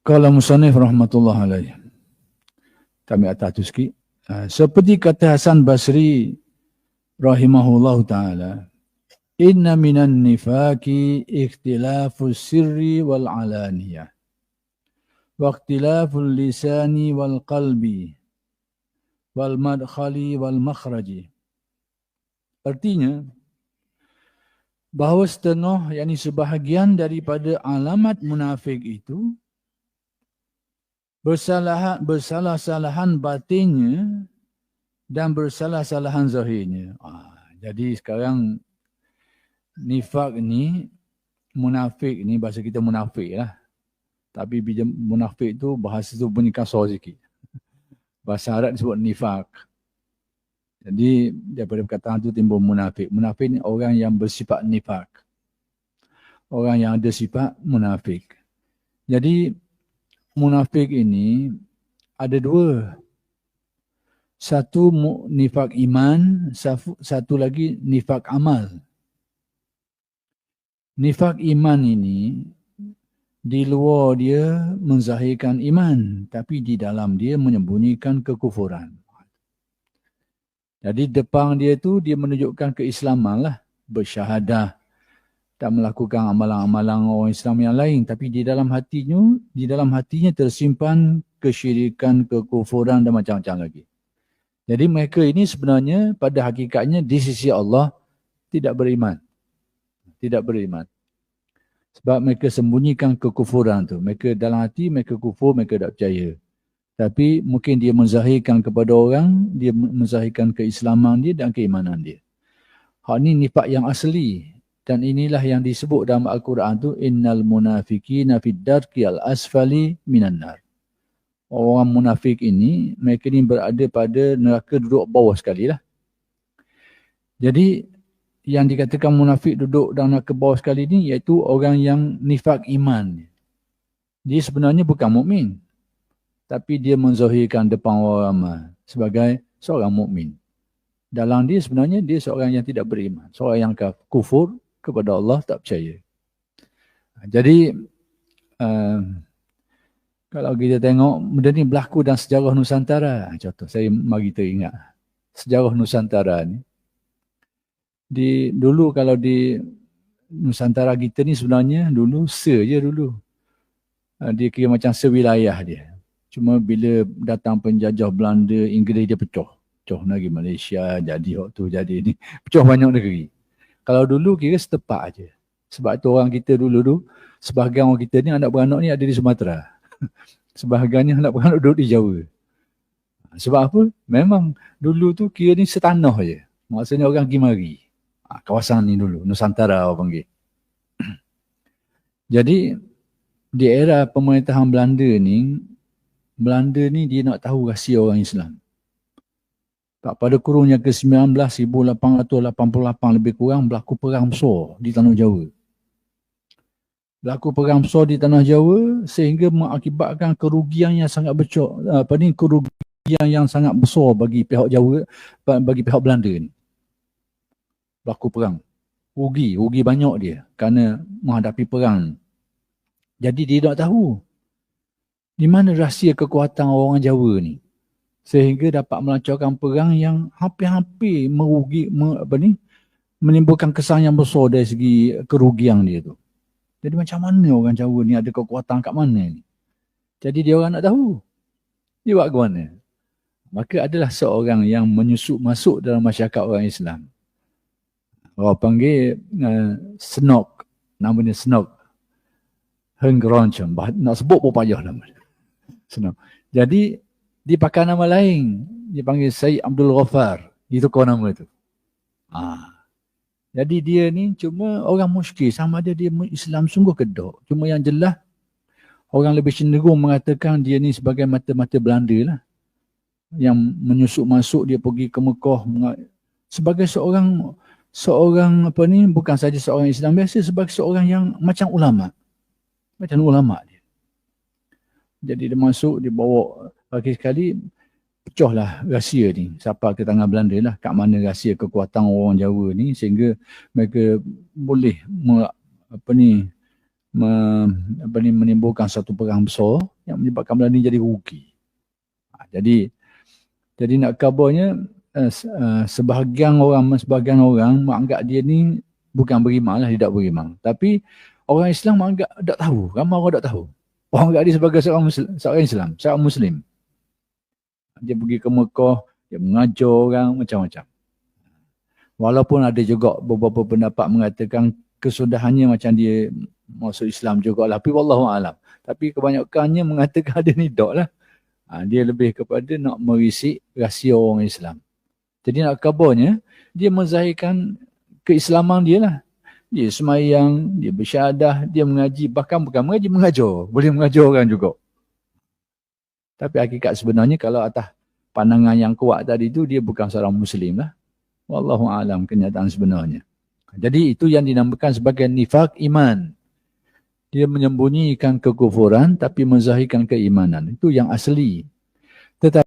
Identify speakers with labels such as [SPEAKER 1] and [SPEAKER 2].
[SPEAKER 1] Kalau Musanif rahmatullah alaih. Kami atas tu sikit. Uh, seperti kata Hasan Basri rahimahullah ta'ala. Inna minan nifaki ikhtilafu sirri wal alaniyah. Wa ikhtilafu lisani wal qalbi. Wal madkhali wal makhraji. Artinya, bahawa setengah yakni sebahagian daripada alamat munafik itu bersalah bersalah-salahan batinnya dan bersalah-salahan zahirnya. Ah, jadi sekarang nifak ni munafik ni bahasa kita munafik lah. Tapi bila munafik tu bahasa tu bunyi kasar sikit. Bahasa Arab disebut nifak. Jadi daripada perkataan tu timbul munafik. Munafik ni orang yang bersifat nifak. Orang yang ada sifat munafik. Jadi munafik ini ada dua. Satu nifak iman, satu lagi nifak amal. Nifak iman ini di luar dia menzahirkan iman tapi di dalam dia menyembunyikan kekufuran. Jadi depan dia tu dia menunjukkan keislaman lah. Bersyahadah tak melakukan amalan-amalan orang Islam yang lain tapi di dalam hatinya di dalam hatinya tersimpan kesyirikan, kekufuran dan macam-macam lagi. Jadi mereka ini sebenarnya pada hakikatnya di sisi Allah tidak beriman. Tidak beriman. Sebab mereka sembunyikan kekufuran tu. Mereka dalam hati mereka kufur, mereka tak percaya. Tapi mungkin dia menzahirkan kepada orang, dia menzahirkan keislaman dia dan keimanan dia. Hak ni nifak yang asli. Dan inilah yang disebut dalam Al-Quran tu innal munafiqina fid darki al asfali minan nar. Orang munafik ini mereka ni berada pada neraka duduk bawah sekali lah. Jadi yang dikatakan munafik duduk dalam neraka bawah sekali ni iaitu orang yang nifak iman. Dia sebenarnya bukan mukmin, Tapi dia menzahirkan depan orang ramai sebagai seorang mukmin. Dalam dia sebenarnya dia seorang yang tidak beriman. Seorang yang kufur kepada Allah tak percaya. Jadi uh, kalau kita tengok benda ni berlaku dalam sejarah Nusantara. Contoh saya mari teringat sejarah Nusantara ni. Di dulu kalau di Nusantara kita ni sebenarnya dulu se je dulu. Uh, dia kira macam sewilayah dia. Cuma bila datang penjajah Belanda, Inggeris dia pecah. Pecah lagi Malaysia, jadi waktu jadi ni. Pecah banyak negeri. Kalau dulu kira setepak aja. Sebab tu orang kita dulu tu, sebahagian orang kita ni anak beranak ni ada di Sumatera. Sebahagiannya anak beranak duduk di Jawa. Sebab apa? Memang dulu tu kira ni setanah je. Maksudnya orang pergi mari. Ha, kawasan ni dulu, Nusantara orang panggil. Jadi di era pemerintahan Belanda ni, Belanda ni dia nak tahu rahsia orang Islam. Tak pada kurun yang ke-19, 1888 lebih kurang berlaku perang besar di Tanah Jawa. Berlaku perang besar di Tanah Jawa sehingga mengakibatkan kerugian yang sangat besar, apa ni, kerugian yang sangat besar bagi pihak Jawa, bagi pihak Belanda ni. Berlaku perang. Rugi, rugi banyak dia kerana menghadapi perang. Jadi dia tak tahu di mana rahsia kekuatan orang Jawa ni sehingga dapat melancarkan perang yang hampir-hampir merugi apa ni menimbulkan kesan yang besar dari segi kerugian dia tu. Jadi macam mana orang Jawa ni ada kekuatan kat mana ni? Jadi dia orang nak tahu. Dia buat ke mana? Maka adalah seorang yang menyusup masuk dalam masyarakat orang Islam. Orang panggil uh, Senok. Namanya Senok. Heng Geroncong. Nak sebut pun payah nama dia. Senok. Jadi dia pakai nama lain. Dia panggil Syed Abdul Ghaffar. Itu kau nama tu. Ha. Jadi dia ni cuma orang muskil. Sama ada dia Islam sungguh ke tak. Cuma yang jelas orang lebih cenderung mengatakan dia ni sebagai mata-mata Belanda lah. Yang menyusup masuk dia pergi ke Mekah. Sebagai seorang seorang apa ni bukan saja seorang Islam biasa sebagai seorang yang macam ulama. Macam ulama dia. Jadi dia masuk dia bawa Pagi sekali pecahlah rahsia ni. Siapa ke tangan Belanda lah. Kat mana rahsia kekuatan orang Jawa ni sehingga mereka boleh me, apa ni me, apa ni, menimbulkan satu perang besar yang menyebabkan benda ni jadi rugi. Ha, jadi jadi nak kabarnya uh, uh, sebahagian orang sebahagian orang menganggap dia ni bukan beriman lah, tidak beriman. Tapi orang Islam menganggap tak tahu, ramai orang tak tahu. Orang anggap dia sebagai seorang Muslim, seorang Islam, seorang Muslim. Dia pergi ke Mekah, dia mengajar orang macam-macam. Walaupun ada juga beberapa pendapat mengatakan kesudahannya macam dia masuk Islam juga lah. Tapi wallahu alam. Tapi kebanyakannya mengatakan dia ni dok lah. Ha, dia lebih kepada nak merisik rahsia orang Islam. Jadi nak kabarnya, dia menzahirkan keislaman dia lah. Dia semayang, dia bersyadah, dia mengaji. Bahkan bukan mengaji, mengajar. Boleh mengajar orang juga. Tapi hakikat sebenarnya kalau atas pandangan yang kuat tadi tu, dia bukan seorang Muslim lah. Wallahu alam kenyataan sebenarnya. Jadi itu yang dinamakan sebagai nifak iman dia menyembunyikan kekufuran tapi menzahirkan keimanan. Itu yang asli. Tetapi